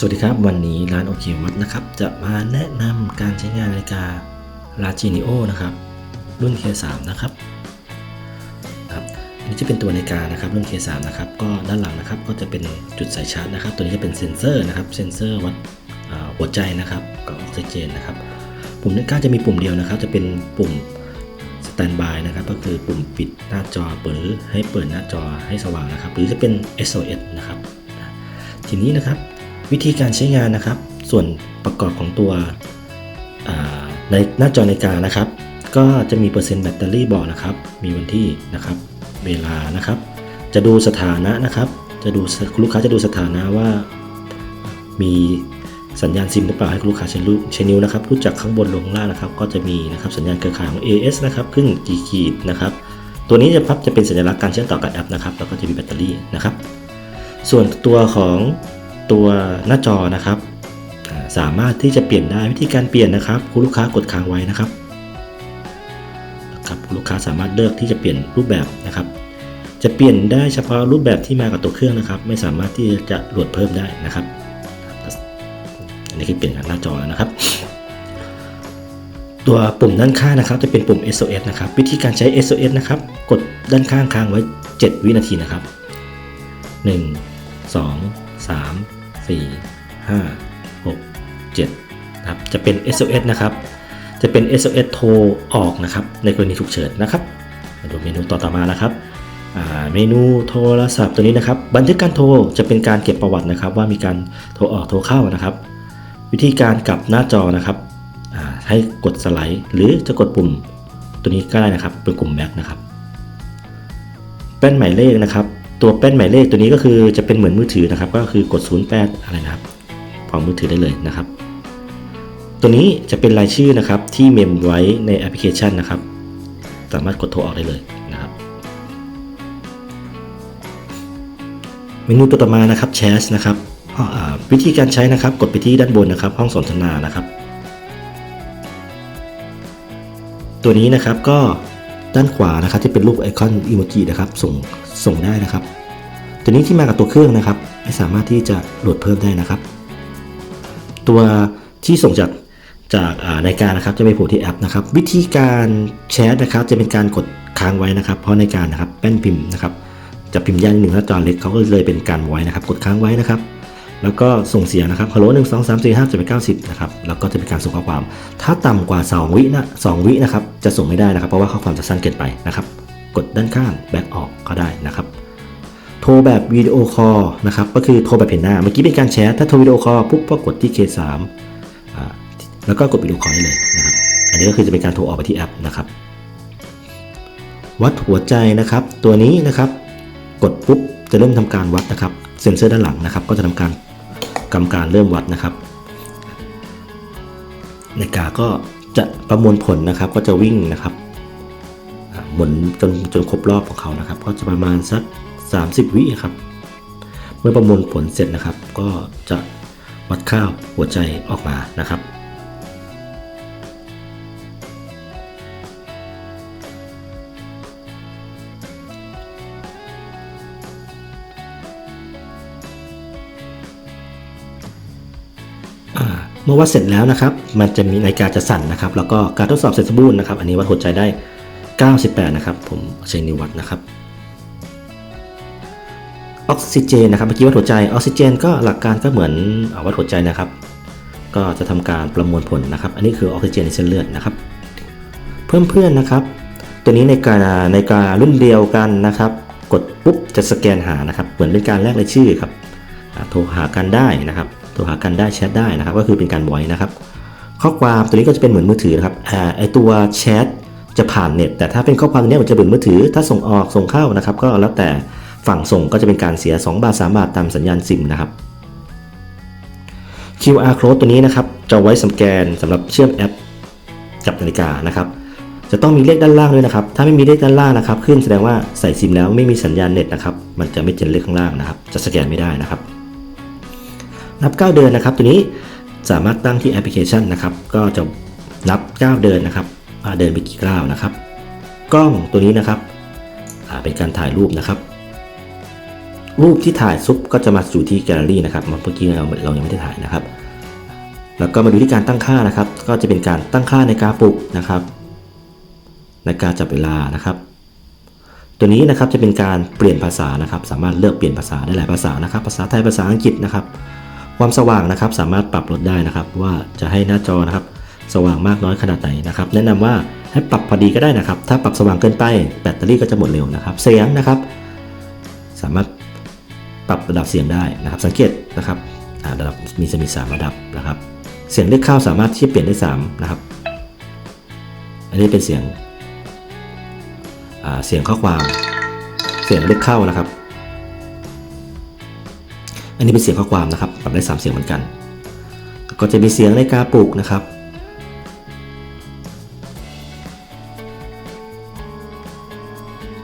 สวัสดีครับ วันนี้ร้านโอเควัดนะครับ จะมาแนะนำการใช้งานนาฬิกาลาจินิโอนะครับ รุ่น K3 นะครับครับอันนี้จะเป็นตัวนาฬิกานะครับรุ่น K3 นะครับก็ด้านหลังนะครับก็จะเป็นจุดสายชาร์จนะครับ ตัวนี้จะเป็นเซ็นเซอร์นะครับเซ็นเซอร์วัดหัวใจนะครับกับออกซิเจนนะครับปุ่มนาฬิกาจะมีปุ่มเดียวนะครับ จะเป็นปุ่มสแตนบายนะครับ ก็คือปุ่มปิดหน้าจอเปิดหรือให้เปิดหน้าจอให้สว่างนะครับ หรือจะเป็น SOS นะครับ ทีนี้นะครับ วิธีการใช้งานนะครับ ส่วนประกอบของตัวในหน้าจอนาฬิกานะครับ ก็จะมีเปอร์เซ็นต์แบตเตอรี่บอกนะครับ มีวันที่นะครับ เวลานะครับ จะดูสถานะนะครับ จะดูลูกค้าจะดูสถานะว่า มีสัญญาณซิมหรือเปล่าให้ลูกค้าใช้รูใช้นิ้วนะครับรู้จักข้างบนลงล่างนะครับ ก็จะมีนะครับสัญญาณเครือข่ายของ AS นะครับครึ่งกี่ขีดนะครับ ตัวนี้จะพับจะเป็นสัญลักษณ์การเชื่อมต่อกับแอปนะครับแล้วก็จะมีแบตเตอรี่นะครับ ส่วนตัวของ ตัวหน้าจอนะครับ สามารถที่จะเปลี่ยนได้วิธีการเปลี่ยนนะครับ คุณลูกค้ากดค้างไว้นะครับครับคุณลูกค้าสามารถเลือกที่จะเปลี่ยนรูปแบบนะครับ จะเปลี่ยนได้เฉพาะรูปแบบที่มากับตัวเครื่องนะครับ ไม่สามารถที่จะโหลดเพิ่มได้นะครับ อันนี้คือเปลี่ยนจากหน้าจอแล้วนะครับ ตัวปุ่มด้านข้างนะครับ จะเป็นปุ่ม SOS นะครับ วิธีการใช้ SOS นะครับ กดด้านข้างค้างไว้ 7 วินาทีนะครับ 1 2 3 4 5 6 7นะครับจะเป็น SOS นะครับ จะเป็น SOS โทรออกนะครับ ในกรณีฉุกเฉินนะครับมาดูเมนูต่อต่อมานะครับเมนูโทรศัพท์ตัวนี้นะครับ บันทึกการโทรจะเป็นการเก็บประวัตินะครับ ว่ามีการโทรออกโทรเข้านะครับ วิธีการกลับหน้าจอนะครับให้กดสไลด์ หรือจะกดปุ่มตัวนี้ก็ได้นะครับเป็นกลุ่มแบ็กนะครับแป้นหมายเลขนะครับ ตัวแป้นหมายเลขตัวนี้ก็คือจะเป็นเหมือนมือถือนะครับ ก็คือกด 08 อะไรนะครับพร้อมมือถือได้เลยนะครับ ตัวนี้จะเป็นรายชื่อนะครับที่เมมไว้ในแอปพลิเคชันนะครับ สามารถกดโทรออกได้เลยนะครับ เมนูตัวต่อมานะครับแชสนะครับวิธีการใช้นะครับ กดไปที่ด้านบนนะครับ ห้องสนทนานะครับ ตัวนี้นะครับก็ ด้านขวานะครับที่เป็นรูปไอคอนอีโมจินะครับส่งส่งได้นะครับ ตัวนี้ที่มากับตัวเครื่องนะครับไม่สามารถที่จะโหลดเพิ่มได้นะครับ ตัวที่ส่งจากจากอ่าในกานะครับจะไปโผล่ที่แอปนะครับ วิธีการแชทนะครับ จะเป็นการกดค้างไว้นะครับ เพราะในการนะครับแป้นพิมพ์นะครับจะพิมพ์ยานหนึ่งถ้าจอเล็กเขาก็เลยเป็นการไว้นะครับ กดค้างไว้นะครับ แล้วก็ส่งเสียงนะครับฮัลโหลหนึ่งสองสามสี่ห้าเจ็ดแปดเก้าสิบนะครับแล้วก็จะเป็นการส่งข้อความ ถ้าต่ำกว่า 2 วินะสองวินะครับ จะส่งไม่ได้นะครับ เพราะว่าข้อความจะสั้นเกินไปนะครับ กดด้านข้างแบ็กออกก็ได้นะครับ โทรแบบวิดีโอคอลนะครับ ก็คือโทรแบบเห็นหน้า เมื่อกี้เป็นการแชท ถ้าโทรวิดีโอคอลปุ๊บก็กดที่ K3 อ่าแล้วก็กดวิดีโอคอลได้เลยนะครับ อันนี้ก็คือจะเป็นการโทรออกไปที่แอปนะครับ วัดหัวใจนะครับ ตัวนี้นะครับ กดปุ๊บจะเริ่มทำการวัดนะครับ เซ็นเซอร์ด้านหลังนะครับ ก็จะทำการกำการเริ่มวัดนะครับนาฬิกาก็ จะประมวลผลนะครับก็จะวิ่งนะครับหมุนจนจนครบรอบของเขานะครับ ก็จะประมาณสัก 30 วิครับ เมื่อประมวลผลเสร็จนะครับ ก็จะวัดค่าหัวใจออกมานะครับ มื่อวัดเสร็จแล้วนะครับ มันจะมีนาฬิกาจะสั่นนะครับ แล้วก็การทดสอบเสร็จสมบูรณ์นะครับ อันนี้วัดหัวใจได้ 98 นะครับ ผมใช้นิ้ววัดนะครับออกซิเจนนะครับเมื่อกี้วัดหัวใจออกซิเจน ก็หลักการก็เหมือนอวัดหัวใจนะครับ ก็จะทำการประมวลผลนะครับ อันนี้คือออกซิเจนในเส้นเลือดนะครับ เพิ่มเพื่อนนะครับ ตัวนี้ในการในการรุ่นเดียวกันนะครับ กดปุ๊บจะสแกนหานะครับ เหมือนเป็นการแลกรายชื่อครับโทรหากันได้นะครับ โทรหากันได้แชทได้นะครับ ก็คือเป็นการไว้นะครับ ข้อความตัวนี้ก็จะเป็นเหมือนมือถือนะครับอ่าไอตัวแชทจะผ่านเน็ตแต่ถ้าเป็นข้อความตัวนี้มันจะเป็นมือถือ ถ้าส่งออกส่งเข้านะครับ ก็แล้วแต่ฝั่งส่งก็จะเป็นการเสีย 2 บาท 3 บาทตามสัญญาณซิมนะครับ QR code ตัวนี้นะครับจะไว้สแกนสำหรับเชื่อมแอปกับนาฬิกานะครับ จะต้องมีเลขด้านล่างด้วยนะครับ ถ้าไม่มีเลขด้านล่างนะครับ ขึ้นแสดงว่าใส่ซิมแล้วไม่มีสัญญาณเน็ตนะครับ มันจะไม่เจนเลขข้างล่างนะครับ จะสแกนไม่ได้นะครับ นับ 9 เดือนนะครับ ตัวนี้สามารถตั้งที่แอปพลิเคชันนะครับ ก็จะนับ 9 เดือนนะครับเดินไปกี่ก้าวนะครับ กล้องตัวนี้นะครับเป็นการถ่ายรูปนะครับ รูปที่ถ่ายซุปก็จะมาอยู่ที่แกลเลอรี่นะครับเมื่อกี้เราเรายังไม่ได้ถ่ายนะครับ แล้วก็มาดูที่การตั้งค่านะครับ ก็จะเป็นการตั้งค่าในการปลุกนะครับในการจับเวลานะครับ ตัวนี้นะครับจะเป็นการเปลี่ยนภาษานะครับ สามารถเลือกเปลี่ยนภาษาได้หลายภาษานะครับ ภาษาไทยภาษาอังกฤษนะครับ ความสว่างนะครับสามารถปรับลดได้นะครับ ว่าจะให้หน้าจอนะครับ สว่างมากน้อยขนาดไหนนะครับ แนะนำว่าให้ปรับพอดีก็ได้นะครับ ถ้าปรับสว่างเกินไปแบตเตอรี่ก็จะหมดเร็วนะครับ เสียงนะครับ สามารถปรับระดับเสียงได้นะครับ สังเกตนะครับระดับมีจะมีสามระดับนะครับ เสียงเลขเข้าสามารถที่จะเปลี่ยนได้สามนะครับ อันนี้เป็นเสียงเสียงข้อความ เสียงเลขเข้านะครับ อันนี้เป็นเสียงข้อความนะครับปรับได้ 3 เสียงเหมือนกัน ก็จะมีเสียงในกาปลูกนะครับ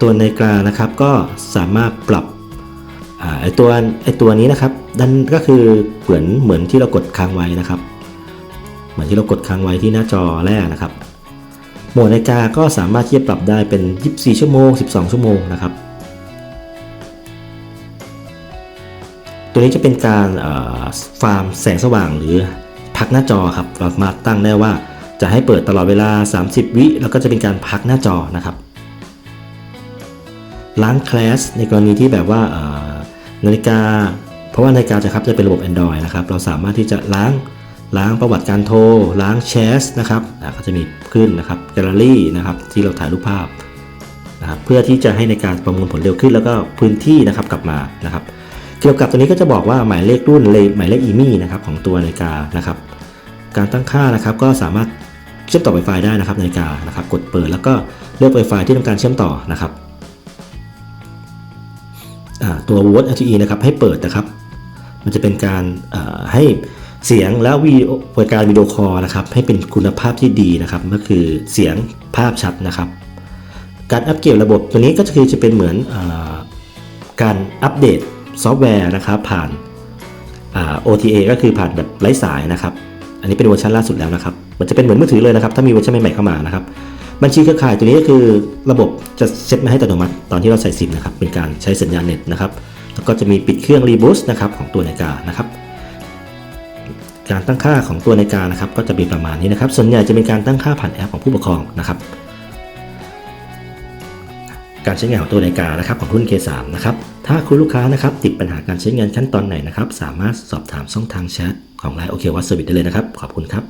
ตัวในกลานะครับก็สามารถปรับไอตัวไอตัวนี้นะครับดันก็คือเหมือนเหมือนที่เรากดค้างไว้นะครับ เหมือนที่เรากดค้างไว้ที่หน้าจอแรกนะครับ โหมดนาฬิกาก็สามารถที่จะปรับได้เป็น 24 ชั่วโมง 12 ชั่วโมงนะครับ ตัวนี้จะเป็นการฟาร์มแสงสว่างหรือพักหน้าจอครับเราสามารถตั้งได้ว่าจะให้เปิดตลอดเวลา 30 วิแล้วก็จะเป็นการพักหน้าจอนะครับล้างแคลสในกรณีที่แบบว่านาฬิกา เพราะว่านาฬิกาจะครับจะเป็นระบบ Android นะครับเราสามารถที่จะล้างล้างประวัติการโทร ล้างแชสนะครับก็จะมีขึ้นนะครับแกลเลอรี่นะครับที่เราถ่ายรูปภาพนะครับเพื่อที่จะให้ในการประมวลผลเร็วขึ้นแล้วก็พื้นที่นะครับกลับมานะครับ เกี่ยวกับตัวนี้ก็จะบอกว่าหมายเลขรุ่นเลหมายเลขอีมี่นะครับของตัวนาฬิกานะครับ การตั้งค่านะครับก็สามารถเชื่อมต่อ Wi-Fi ได้นะครับนาฬิกานะครับ กดเปิดแล้วก็เลือก Wi-Fi ที่ต้องการเชื่อมต่อนะครับตัว Voice LTE นะครับให้เปิดนะครับ มันจะเป็นการให้เสียงแล้ววิดีโอบริการวิดีโอคอลนะครับให้เป็นคุณภาพที่ดีนะครับ ก็คือเสียงภาพชัดนะครับ การอัปเกรดระบบตัวนี้ก็คือจะเป็นเหมือนอการอัปเดต ซอฟต์แวร์นะครับผ่านา OTA ก็คือผ่านแบบไร้สายนะครับ อันนี้เป็นเวอร์ชันล่าสุดแล้วนะครับ มันจะเป็นเหมือนมือถือเลยนะครับ ถ้ามีเวอร์ชันใหม่ๆเข้ามานะครับ บัญชีเครือข่ายตัวนี้ก็คือระบบจะเซตมาให้อัตโนมัติ ตอนที่เราใส่ซิมนะครับ เป็นการใช้สัญญาณเน็ตนะครับ แล้วก็จะมีปิดเครื่องรีบูส์นะครับของตัวนาฬิกานะครับ การตั้งค่าของตัวนาฬิกานะครับ ก็จะมีประมาณนี้นะครับ ส่วนใหญ่จะเป็นการตั้งค่าผ่านแอปของผู้ปกครองนะครับ การใช้งานของตัวนาฬิกานะครับของรุ่น K3 นะครับถ้าคุณลูกค้านะครับติดปัญหาการใช้งานขั้นตอนไหนนะครับสามารถสอบถามช่องทางแชทของ Line OK Watch Service ได้เลยนะครับ ขอบคุณครับ